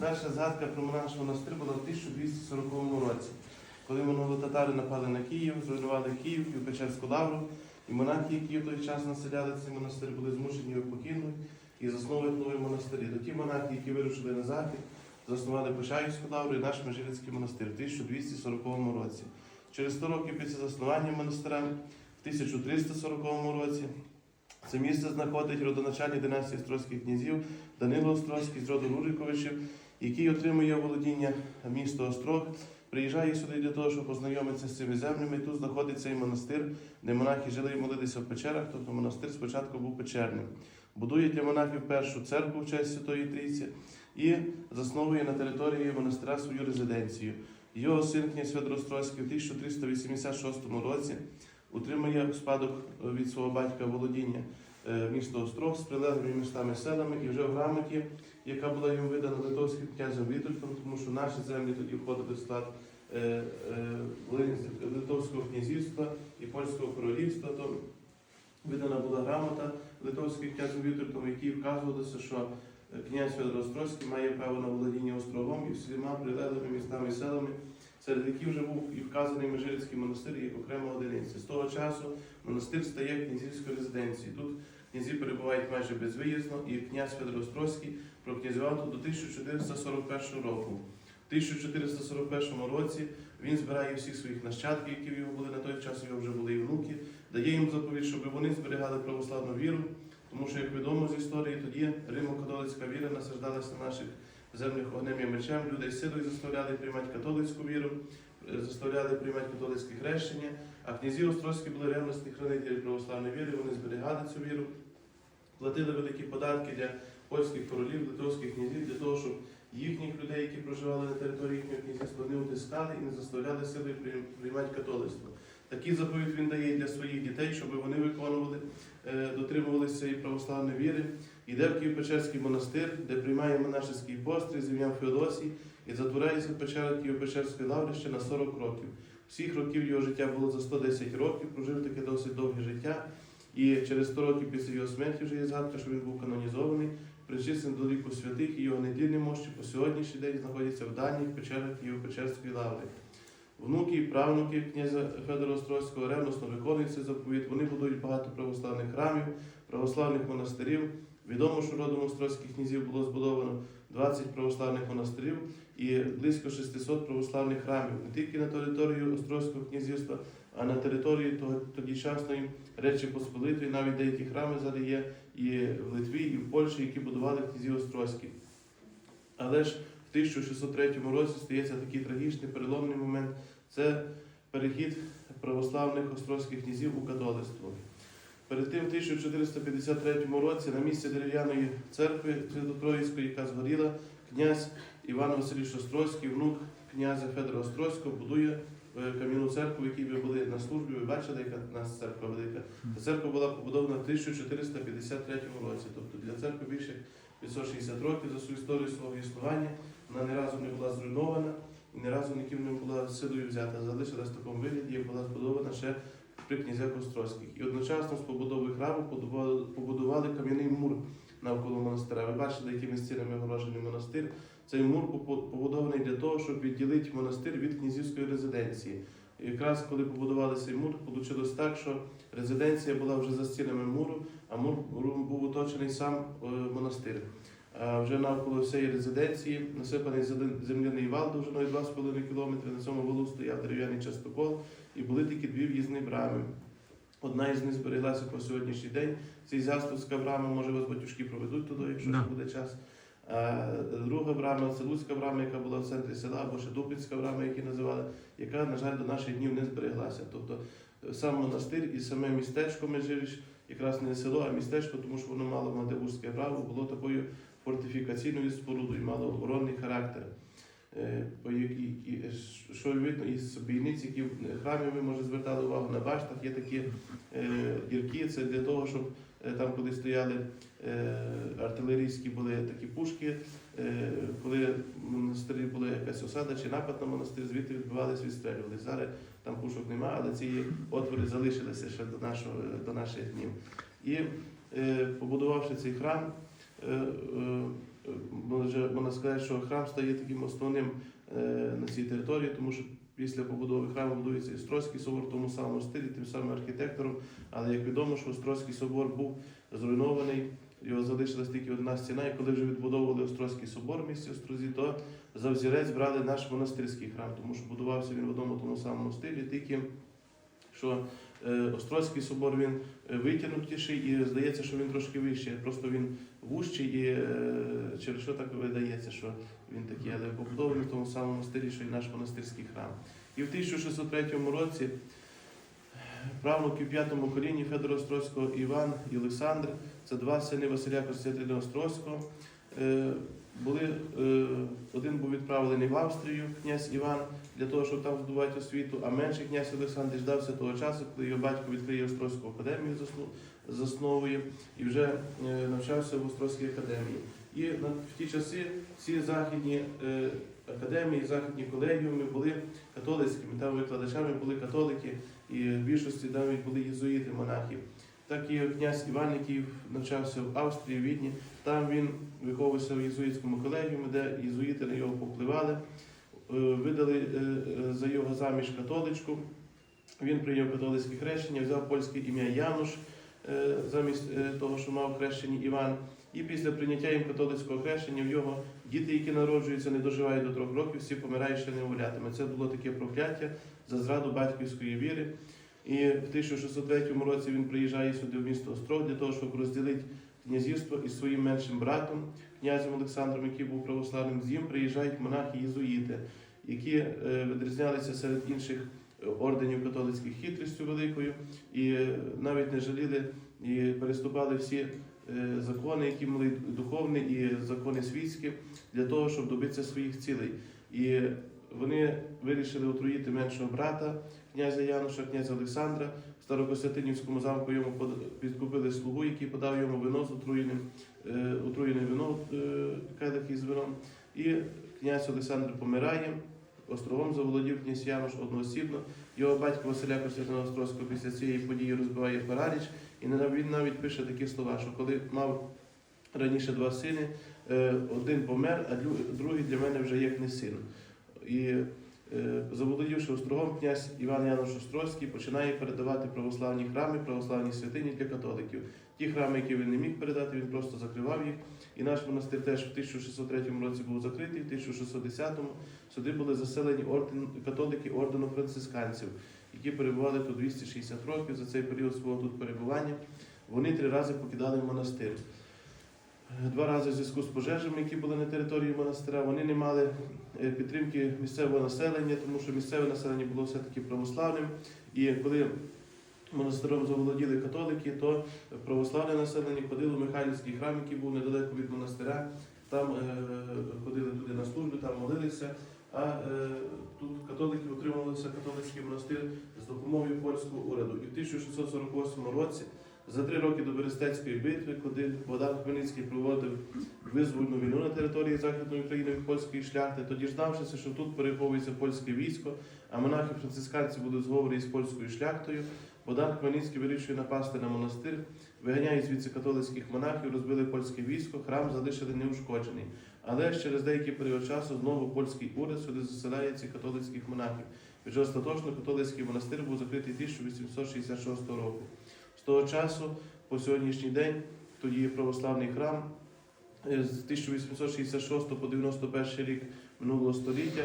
Перша згадка про наш монастир була в 1240 році, коли монголо-татари напали на Київ, зруйнували Київ, Києво-Печерську лавру, і монахи, які в той час населяли цей монастир, були змушені його покинути і засновувати нові монастирі. То ті монахи, які вирушили на захід, заснували Почаївську лавру і наш Межирицький монастир в 1240 році. Через 100 років після заснування монастиря, в 1340 році, це місце знаходить родоначальник династії Острозьких князів Данило Острозький з роду Руриковичів, який отримує володіння міста Острог, приїжджає сюди для того, щоб познайомитися з цими землями. Тут знаходиться і монастир, де монахи жили і молилися в печерах. Тобто монастир спочатку був печерним. Будує для монахів першу церкву в честь Святої Трійці і засновує на території монастиря свою резиденцію. Його син князь Федор Острозький в 1386 році утримує спадок від свого батька володіння місто Острог з прилеглими містами селами і вже в грамоті, яка була йому видана литовським князем Вітольком, тому що наші землі тоді входили в склад е, е, Литовського князівства і польського королівства. То видана була грамота литовським князем Вітольком, в якій вказувалося, що е, князь Федор Острозький має право на володіння острогом і всіма прилеглими містами і селами серед яких вже був і вказаний Межирицький монастир як окрема одиниця. З того часу монастир стає князівською резиденцією. Тут князі перебувають майже безвиїзно, і князь Федор Острозький прокнязював тут до 1441 року. В 1441 році він збирає всіх своїх нащадків, які в його були на той час, його вже були і внуки, дає їм заповідь, щоб вони зберігали православну віру, тому що, як відомо з історії, тоді римо-католицька віра насаждалася на наших землях огнем і мечем. Людей силою заставляли приймати католицьку віру, заставляли приймати католицьке хрещення, а князі Острозькі були ревностні хранителі православної віри, вони зберігали цю віру, платили великі податки для польських королів, литовських князів, для того, щоб їхніх людей, які проживали на території їхнього князівства, не утискали і не заставляли прийм- приймати католицтво. Такий заповідь він дає для своїх дітей, щоб вони виконували, е, дотримувалися цієї православної віри. Йде в Києво-Печерський монастир, де приймає монашеський пострій з ім'ям Феодосій і в печерах Києво-Печерської лаври ще на 40 років. Всіх років його життя було за 110 років, прожив таке досить довге життя. І через 100 років після його смерті вже є згадка, що він був канонізований, причислений до ліку святих, і його недільні мощі по сьогоднішній день знаходяться в дальніх печерах Києво-Печерської лаври. Внуки і правнуки князя Федора Острозького ревносно виконують цей заповіт. Вони будують багато православних храмів, православних монастирів. Відомо, що родом острозьких князів було збудовано 20 православних монастирів і близько 600 православних храмів не тільки на території Острозького князівства, а на території того Речі Посполитої. Навіть деякі храми зараз є і в Литві, і в Польщі, які будували князі Острозькі. Але ж в 1603 році стається такий трагічний переломний момент. Це перехід православних острозьких князів у католицтво. Перед тим, в 1453 році, на місці дерев'яної церкви Свято-Троїцької, яка згоріла, князь Іван Васильович Острозький, внук князя Федора Острозького, будує е, кам'яну церкву, в якій ви були на службі. Ви бачили, яка у нас церква велика. Ця церква була побудована в 1453 році. Тобто для церкви більше 560 років за свою історію свого існування. Вона ні разу не була зруйнована і ні разу ніким не була силою взята. Залишилась в такому вигляді, як була збудована ще при князях Острозьких. І одночасно з побудовою храму побудували, кам'яний мур навколо монастиря. Ви бачили, якими стінами огорожений монастир. Цей мур побудований для того, щоб відділити монастир від князівської резиденції. І якраз коли побудували цей мур, вийшло так, що резиденція була вже за стінами муру, а мур був оточений сам е, монастир. А вже навколо всієї резиденції насипаний земляний вал довжиною 2,5 км. На цьому валу стояв дерев'яний частокол і були тільки дві в'їзні брами. Одна із них збереглася по сьогоднішній день. Це Зястовська брама, може вас батюшки проведуть туди, якщо Да. буде час. Друга брама це Луцька брама, яка була в центрі села, або ще Дубинська брама, які називали, яка, на жаль, до наших днів не збереглася. Тобто е, сам монастир і саме містечко Межиріч, якраз не село, а містечко, тому що воно мало Мандебурзьке право, було такою фортифікаційною спорудою, мало оборонний характер. Е, по якій- і- що видно із бійниць, які в храмі ви може звертали увагу на баштах, є такі е, дірки, це для того, щоб е, там, коли стояли е, артилерійські були такі пушки, е, коли в монастирі була якась осада чи напад на монастир, звідти відбивались, відстрелювали. Зараз там пушок немає, але ці отвори залишилися ще до, нашого, до наших днів. І е, побудувавши цей храм, е, е, е, можна сказати, що храм стає таким основним е, на цій території, тому що після побудови храму будується Острозький собор в тому самому стилі, тим самим архітектором. Але як відомо, що Острозький собор був зруйнований, його залишилась тільки одна стіна, і коли вже відбудовували Острозький собор в місті Острозі, то за взірець брали наш монастирський храм, тому що будувався він в одному тому самому стилі, тільки що е, Острозький собор він е, витягнутіший і здається, що він трошки вищий, просто він вужчий і е, через що так видається, що він такий, але побудований в тому самому стилі, що і наш монастирський храм. І в 1603 році правнуки в п'ятому коліні Федора Острозького Іван і Олександр, це два сини Василя Костянтина Острозького, е, були, е, один був відправлений в Австрію, князь Іван, для того, щоб там здобувати освіту, а менший князь Олександр ждався того часу, коли його батько відкриє Острозьку академію, засновує, і вже е, навчався в Острозькій академії. І в ті часи всі західні е, академії, західні колегіуми були католицькими, там викладачами були католики, і в більшості навіть були єзуїти, монахи. Так і князь Іван, який навчався в Австрії, в Відні, там він виховувався в єзуїтському колегіумі, де єзуїти на його попливали, Е, видали е, е, за його заміж католичку. Він прийняв католицьке хрещення, взяв польське ім'я Януш замість того, що мав хрещені Іван. І після прийняття їм католицького хрещення в його діти, які народжуються, не доживають до трьох років, всі помирають ще немовлятами. Це було таке прокляття за зраду батьківської віри. І в 1603 році він приїжджає сюди в місто Острог для того, щоб розділити князівство із своїм меншим братом, князем Олександром, який був православним. З ним приїжджають монахи-єзуїти, які е, відрізнялися серед інших е, орденів католицьких хитрістю великою, і е, навіть не жаліли і переступали всі закони, які були духовні і закони світські, для того, щоб добитися своїх цілей. І вони вирішили отруїти меншого брата князя Януша, князя Олександра. В Старокостянтинівському замку йому підкупили слугу, який подав йому вино з отруєним, е, отруєне вино, е, із вином. І князь Олександр помирає. Острогом заволодів князь Януш одноосібно. Його батько Василя Костянтина Острозького після цієї події розбиває параліч. І він навіть пише такі слова, що коли мав раніше два сини, е, один помер, а другий для мене вже як не син. І заволодівши острогом, князь Іван Янош Острозький починає передавати православні храми, православні святині для католиків. Ті храми, які він не міг передати, він просто закривав їх. І наш монастир теж в 1603 році був закритий, в 1610-му сюди були заселені орден, католики ордену францисканців, які перебували тут 260 років за цей період свого тут перебування. Вони три рази покидали монастир. Два рази в зв'язку з пожежами, які були на території монастира, вони не мали е, підтримки місцевого населення, тому що місцеве населення було все-таки православним. І коли монастиром заволоділи католики, то православне населення ходило в Михайлівський храм, який був недалеко від монастиря. Там е, ходили туди на службу, там молилися. А е, тут католики утримувалися католицький монастир з допомогою польського уряду. І в 1648 році, за три роки до Берестецької битви, коли Богдан Хмельницький проводив визвольну війну на території Західної України від польської шляхти, тоді ж знавшися, що тут переховується польське військо, а монахи францисканці були зговорені з польською шляхтою. Богдан Хмельницький вирішує напасти на монастир, виганяє звідси католицьких монахів, розбили польське військо, храм залишили неушкоджений. Але через деякий період часу знову польський уряд сюди заселяє цих католицьких монахів. Вже остаточно католицький монастир був закритий 1866 року. З того часу по сьогоднішній день тоді є православний храм е, з 1866 по 91 рік минулого століття.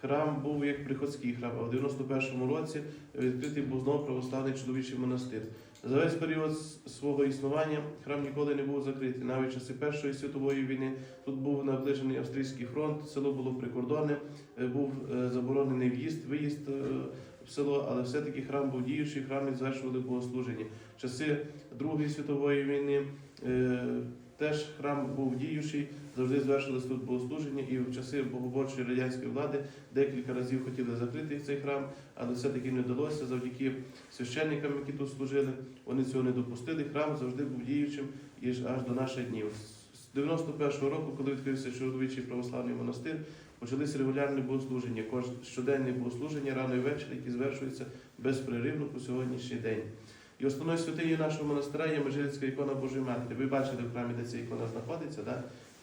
Храм був як приходський храм, а в 91-му році відкритий був знову православний чоловічий монастир. За весь період свого існування храм ніколи не був закритий. Навіть часи Першої світової війни тут був наближений австрійський фронт, село було прикордонне, е, був е, заборонений в'їзд, виїзд в село, але все-таки храм був діючий, в храмі звершували богослуження. В часи Другої світової війни е, теж храм був діючий, завжди звершились тут богослуження, і в часи богоборчої радянської влади декілька разів хотіли закрити цей храм, але все-таки не вдалося завдяки священникам, які тут служили. Вони цього не допустили. Храм завжди був діючим і аж до наших днів. З 91-го року, коли відкрився чоловічий православний монастир, почалися регулярні богослуження, щоденні богослуження рано і ввечері, які звершуються безперервно по сьогоднішній день. І основною святиною нашого монастиря є Межирицька ікона Божої Матері. Ви бачили в храмі, де ця ікона знаходиться, да?